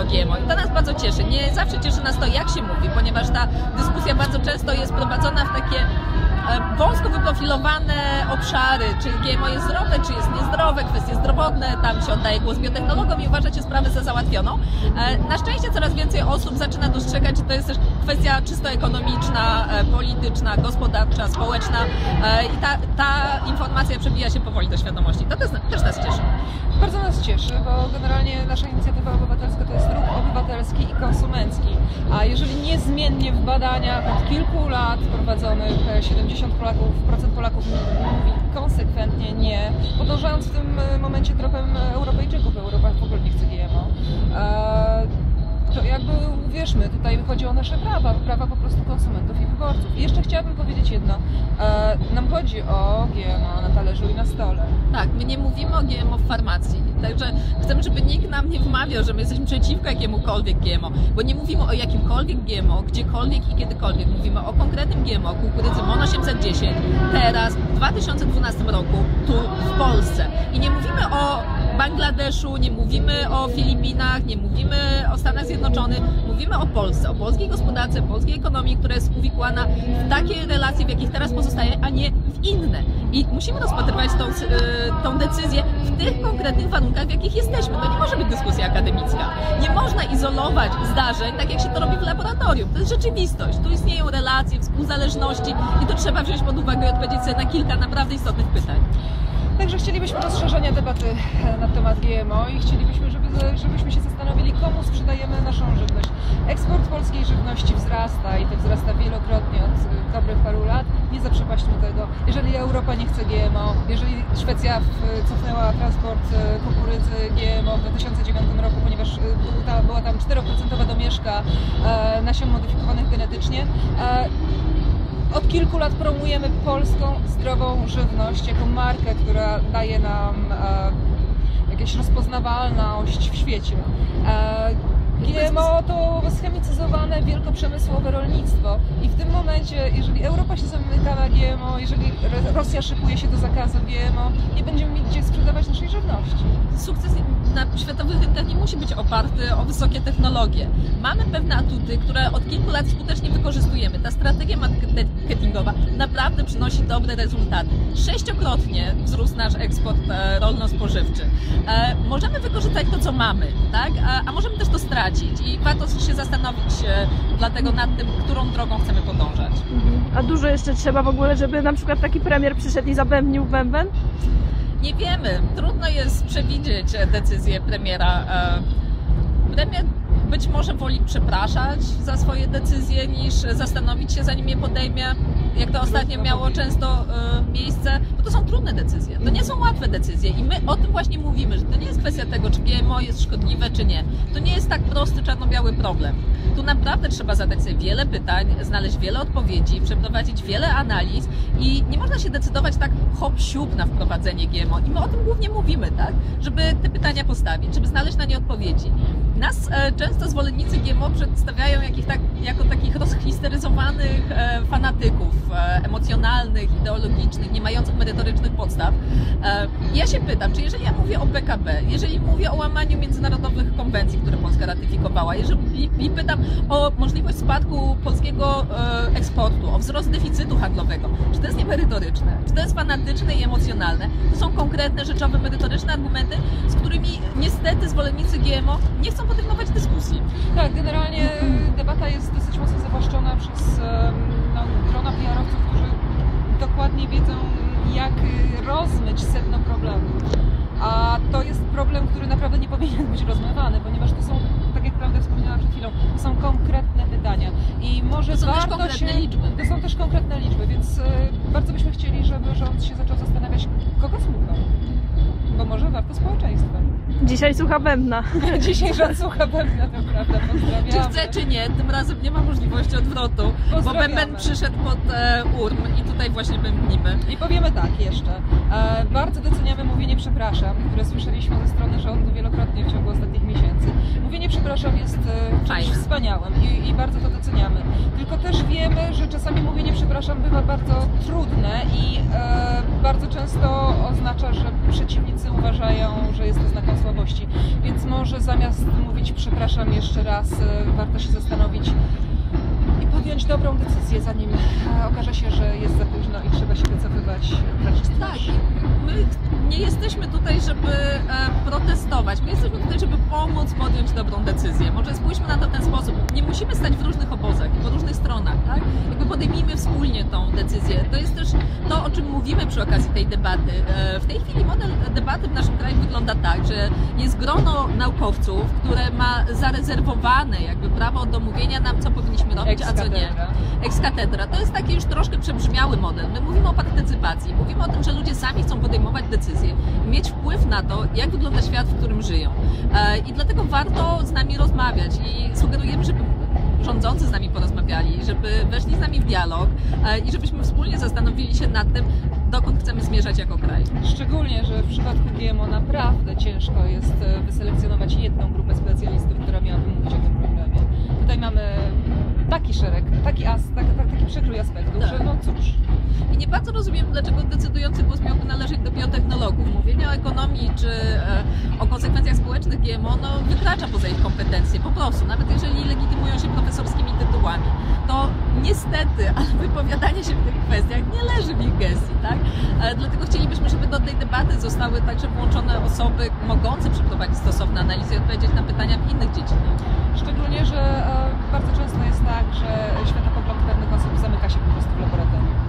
o GMO i to nas bardzo cieszy. Nie zawsze cieszy nas to, jak się mówi, ponieważ ta dyskusja bardzo często jest prowadzona w takie wąsko wyprofilowane obszary, czy GMO jest zdrowe, czy jest niezdrowe, kwestie zdrowotne, tam się oddaje głos biotechnologom i uważacie sprawę za załatwioną. E, Na szczęście coraz więcej osób zaczyna dostrzegać, że to jest też kwestia czysto ekonomiczna, e, polityczna, gospodarcza, społeczna e, i ta, ta informacja przebija się powoli do świadomości. To też, też nas cieszy. Bardzo nas cieszy, bo generalnie nasza inicjatywa obywatelska to jest ruch obywatelski i konsumencki. A jeżeli niezmiennie w badaniach od kilku lat prowadzonych e, 70 Polaków, procent Polaków mówi konsekwentnie nie, podążając w tym e, momencie tropem Europejczyków, Europa w ogóle nie chce GMO. E, to jakby uwierzmy, tutaj chodzi o nasze prawa, prawa po prostu konsumentów i wyborców. I jeszcze chciałabym powiedzieć jedno. E, nam chodzi o GMO na talerzu i na stole. Tak, my nie mówimy o GMO w farmacji, także chcemy, żeby nikt nam nie wmawiał, że my jesteśmy przeciwko jakiemukolwiek GMO, bo nie mówimy o jakimkolwiek GMO, gdziekolwiek i kiedykolwiek. Mówimy o konkretnym GMO, kukurydzy MON 810, teraz, w 2012 roku, tu w Polsce. I nie mówimy o Bangladeszu, nie mówimy o Filipinach, nie mówimy o Stanach Zjednoczonych, mówimy o Polsce, o polskiej gospodarce, polskiej ekonomii, która jest uwikłana w takie relacje, w jakich teraz pozostaje, a nie w inne. I musimy rozpatrywać tą, y, tą decyzję w tych konkretnych warunkach, w jakich jesteśmy. To nie może być dyskusja akademicka. Nie można izolować zdarzeń, tak jak się to robi w laboratorium. To jest rzeczywistość. Tu istnieją relacje, współzależności i to trzeba wziąć pod uwagę i odpowiedzieć sobie na kilka naprawdę istotnych pytań. Także chcielibyśmy rozszerzenia debaty e, na temat GMO i chcielibyśmy, żeby, żebyśmy się zastanowili, komu sprzedajemy naszą żywność. Eksport polskiej żywności wzrasta i to wzrasta wielokrotnie od e, dobrych paru lat. Nie zaprzepaśćmy tego. Jeżeli Europa nie chce GMO, jeżeli Szwecja w- cofnęła transport e, kukurydzy GMO w 2009 roku, ponieważ e, była tam 4% domieszka e, nasion modyfikowanych genetycznie, e, od kilku lat promujemy polską zdrową żywność jako markę, która daje nam e, jakąś rozpoznawalność w świecie. E, GMO to schemicyzowane wielkoprzemysłowe rolnictwo i w tym momencie, jeżeli Europa się zamyka na GMO, jeżeli Ro- Rosja szykuje się do zakazu GMO, nie będziemy mieć gdzie sprzedawać naszej żywności. sukces na światowych rynkach nie musi być oparty o wysokie technologie. Mamy pewne atuty, które od kilku lat skutecznie wykorzystujemy. Ta strategia marketingowa naprawdę przynosi dobre rezultaty. Sześciokrotnie wzrósł nasz eksport e, rolno-spożywczy. E, możemy wykorzystać to, co mamy, tak? A, a możemy też to stracić i warto się zastanowić e, dlatego nad tym, którą drogą chcemy podążać. A dużo jeszcze trzeba w ogóle, żeby na przykład taki premier przyszedł i zabębnił bęben? Nie wiemy. Trudno jest przewidzieć e, decyzję premiera. E, Premier być może woli przepraszać za swoje decyzje niż zastanowić się zanim je podejmie, jak to ostatnio miało często miejsce, to są trudne decyzje. To nie są łatwe decyzje i my o tym właśnie mówimy, że to nie jest kwestia tego, czy GMO jest szkodliwe, czy nie. To nie jest tak prosty czarno-biały problem. Tu naprawdę trzeba zadać sobie wiele pytań, znaleźć wiele odpowiedzi, przeprowadzić wiele analiz i nie można się decydować tak hop siup na wprowadzenie GMO. I my o tym głównie mówimy, tak? Żeby te pytania postawić, żeby znaleźć na nie odpowiedzi. Nas e, często zwolennicy GMO przedstawiają tak, jako takich rozhisteryzowanych e, fanatyków, e, emocjonalnych, ideologicznych, nie mających merytorycznych podstaw. Ja się pytam, czy jeżeli ja mówię o PKB, jeżeli mówię o łamaniu międzynarodowych konwencji, które Polska ratyfikowała, jeżeli i pytam o możliwość spadku polskiego e, eksportu, o wzrost deficytu handlowego, czy to jest niemerytoryczne, czy to jest fanatyczne i emocjonalne, to są konkretne, rzeczowe, merytoryczne argumenty, z którymi niestety zwolennicy GMO nie chcą podejmować dyskusji. Tak, generalnie debata jest dosyć mocno zawłaszczona przez no, rozmyć sedno problemu. A to jest problem, który naprawdę nie powinien być rozmywany, ponieważ to są, tak jak prawda wspomniałam przed chwilą, to są konkretne pytania. I może To są też warto konkretne się, liczby. To są też konkretne liczby, więc y, bardzo byśmy chcieli, żeby rząd się zaczął zastanawiać, kogo słucha. Bo może warto społeczeństwem. Dzisiaj słucha bębna. Dzisiaj rząd słucha pewna, to prawda. Pozdrawiamy. Czy chce, czy nie, tym razem nie ma możliwości odwrotu, bo. Bęben przyszedł pod e, urm i tutaj właśnie bębnimy. I powiemy tak jeszcze. E, bardzo doceniamy mówienie przepraszam, które słyszeliśmy ze strony rządu wielokrotnie w. Przepraszam jest e, czymś Fajne. wspaniałym i, i bardzo to doceniamy. Tylko też wiemy, że czasami mówienie przepraszam bywa bardzo trudne i e, bardzo często oznacza, że przeciwnicy uważają, że jest to znakiem słabości. Więc może zamiast mówić przepraszam jeszcze raz, e, warto się zastanowić i podjąć dobrą decyzję, zanim e, okaże się, że jest za późno i trzeba się wycofywać wręcz jesteśmy tutaj, żeby e, protestować. My jesteśmy tutaj, żeby pomóc podjąć dobrą decyzję. Może spójrzmy na to w ten sposób. Nie musimy stać w różnych obozach i po różnych stronach, tak? Jakby podejmijmy wspólnie tą decyzję. To jest też o czym mówimy przy okazji tej debaty. E, w tej chwili model debaty w naszym kraju wygląda tak, że jest grono naukowców, które ma zarezerwowane jakby prawo do mówienia nam, co powinniśmy robić, a co nie ekskatedra. To jest taki już troszkę przebrzmiały model. My mówimy o partycypacji, mówimy o tym, że ludzie sami chcą podejmować decyzje, mieć wpływ na to, jak wygląda świat, w którym żyją. E, I dlatego warto z nami rozmawiać i sugerujemy, żeby rządzący z nami porozmawiali, żeby weszli z nami w dialog e, i żebyśmy wspólnie zastanowili się nad tym, dokąd chcemy zmierzać jako kraj. Szczególnie, że w przypadku GMO naprawdę ciężko jest e, wyselekcjonować jedną grupę specjalistów, która miałaby mówić o tym problemie. Tutaj mamy taki szereg, taki, as, tak, tak, taki przekrój aspektów, Tak. że no cóż, I nie bardzo rozumiem, dlaczego decydujący głos miałby należeć do biotechnologów. Mówienie o ekonomii czy e, społecznych GMO no, wykracza poza ich kompetencje, po prostu. Nawet jeżeli legitymują się profesorskimi tytułami, to niestety, ale wypowiadanie się w tych kwestiach nie leży w ich gestii, tak? Dlatego chcielibyśmy, żeby do tej debaty zostały także włączone osoby mogące przeprowadzić stosowne analizy i odpowiedzieć na pytania w innych dziedzinach. szczególnie, że e, bardzo często jest tak, że światopogląd pewnych osób zamyka się po prostu w laboratorium.